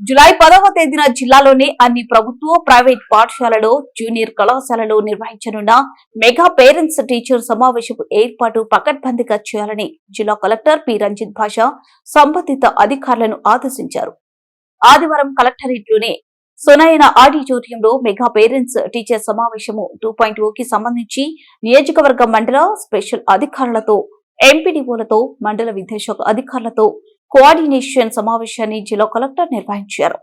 July పదవ తేదీన జిల్లాలోని అన్ని ప్రభుత్వ ప్రైవేట్ పాఠశాలలో జూనియర్ కళాశాలలో నిర్వహించనున్న మెగా పేరెంట్స్ టీచర్ సమావేశపు ఏర్పాటు పకడ్బందీగా చేయాలని జిల్లా కలెక్టర్ పి. రంజిత్ భాష సంబంధిత అధికారులను ఆదేశించారు. ఆదివారం కలెక్టరేట్లోని సునయన ఆడిటోరియంలో మెగా పేరెంట్స్ టీచర్ సమావేశము టూ పాయింట్కి సంబంధించి నియోజకవర్గ మండల స్పెషల్ అధికారులతో ఎంపీడీఓలతో మండల విద్యాశాఖ అధికారులతో కోఆర్డినేషన్ సమావేశాన్ని జిల్లా కలెక్టర్ నిర్వహించారు.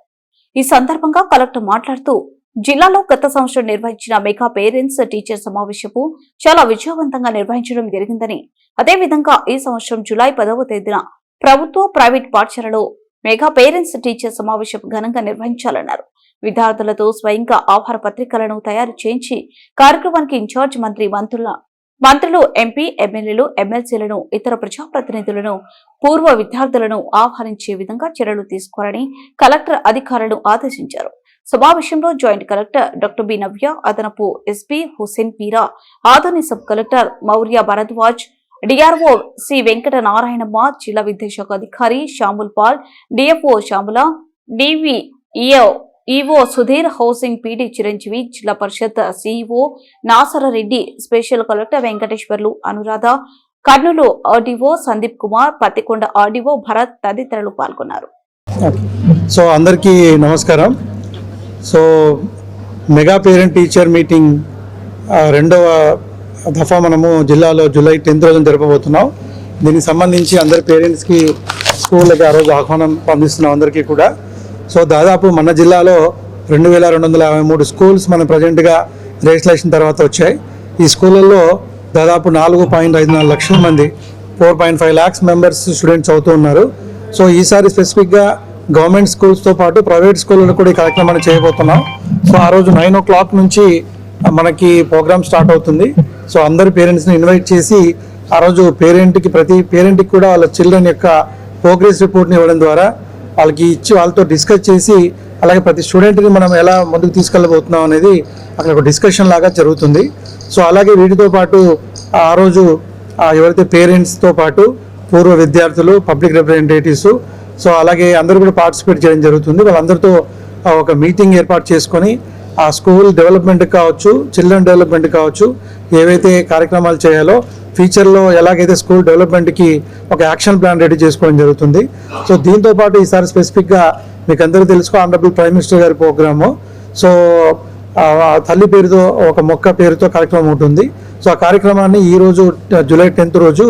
ఈ సందర్భంగా కలెక్టర్ మాట్లాడుతూ జిల్లాలో గత సంవత్సరం నిర్వహించిన మెగా పేరెంట్స్ టీచర్ సమావేశపు చాలా విజయవంతంగా నిర్వహించడం జరిగిందని అదేవిధంగా ఈ సంవత్సరం జులై పదవ తేదీన ప్రభుత్వ ప్రైవేట్ పాఠశాలలో మెగా పేరెంట్స్ టీచర్ సమావేశం ఘనంగా నిర్వహించాలన్నారు. విద్యార్థులతో స్వయంగా ఆహార పత్రికలను తయారు చేయించి కార్యక్రమానికి ఇన్ఛార్జ్ మంత్రి మంత్రుల మంత్రులు ఎంపీ ఎమ్మెల్యేలు ఎమ్మెల్సీలను ఇతర ప్రజాప్రతినిధులను పూర్వ విద్యార్థులను ఆహ్వానించే విధంగా చర్యలు తీసుకోవాలని కలెక్టర్ అధికారులను ఆదేశించారు. సమావేశంలో joint collector doctor B Navya అదనపు SP Hussain Peera Adoni sub collector Maurya Bharadwaj DRO C Venkata Narayanamma జిల్లా విద్యాశాఖ అధికారి Samuel Paul DFO Shyamala DVEO EO Sudheer housing PD Chiranjeevi Zilla Parishad CEO Nasarareddy special collector Venkateswarlu Anuradha Kurnool RDO Sandeep Kumar Pattikonda RDO Bharath తదితరులు పాల్గొన్నారు. So అందరికీ నమస్కారం. So mega parent teacher meeting రెండవ దఫా మనము జిల్లాలో July tenth రోజున జరపబోతున్నాం. దీనికి సంబంధించి అందరి పేరెంట్స్కి స్కూళ్ళకి ఆ రోజు ఆహ్వానం పంపిస్తున్నాం అందరికీ కూడా. సో దాదాపు మన జిల్లాలో రెండు వేల రెండు వందల యాభై మూడు స్కూల్స్ మన ప్రజెంట్గా రిజిస్ట్రేషన్ తర్వాత వచ్చాయి. ఈ స్కూళ్ళల్లో దాదాపు నాలుగు పాయింట్ ఐదు నాలుగు లక్షల మంది four point five lakhs members students అవుతూ ఉన్నారు. సో ఈసారి స్పెసిఫిక్గా గవర్నమెంట్ స్కూల్స్తో పాటు ప్రైవేట్ స్కూళ్ళలో కూడా ఈ కార్యక్రమాన్ని చేయబోతున్నాం. సో ఆ రోజు నైన్ ఓ క్లాక్ నుంచి మనకి ప్రోగ్రామ్ స్టార్ట్ అవుతుంది. సో అందరు పేరెంట్స్ని ఇన్వైట్ చేసి ఆ రోజు పేరెంట్కి ప్రతి పేరెంట్కి కూడా వాళ్ళ చిల్డ్రన్ యొక్క ప్రోగ్రెస్ రిపోర్ట్ని ఇవ్వడం ద్వారా వాళ్ళకి ఇచ్చి వాళ్ళతో డిస్కస్ చేసి అలాగే ప్రతి స్టూడెంట్ని మనం ఎలా ముందుకు తీసుకెళ్ళబోతున్నాం అనేది అక్కడ ఒక డిస్కషన్ లాగా జరుగుతుంది. సో అలాగే వీటితో పాటు ఆ రోజు ఆ ఎవరైతే పేరెంట్స్తో పాటు పూర్వ విద్యార్థులు పబ్లిక్ రిప్రజెంటేటివ్స్ సో అలాగే అందరూ కూడా పార్టిసిపేట్ చేయడం జరుగుతుంది. వాళ్ళందరితో ఒక మీటింగ్ ఏర్పాటు చేసుకొని ఆ స్కూల్ డెవలప్మెంట్ కావచ్చు చిల్డ్రన్ డెవలప్మెంట్ కావచ్చు ఏవైతే కార్యక్రమాలు చేయాలో ఫ్యూచర్లో ఎలాగైతే స్కూల్ డెవలప్మెంట్కి ఒక యాక్షన్ ప్లాన్ రెడీ చేసుకోవడం జరుగుతుంది. సో దీంతో పాటు ఈసారి స్పెసిఫిక్గా మీకు అందరూ తెలుసు ఆనరబుల్ ప్రైమ్ మినిస్టర్ గారి ప్రోగ్రాము. సో తల్లి పేరుతో ఒక మొక్క పేరుతో కార్యక్రమం ఉంటుంది సో ఆ కార్యక్రమాన్ని ఈరోజు జూలై టెన్త్ రోజు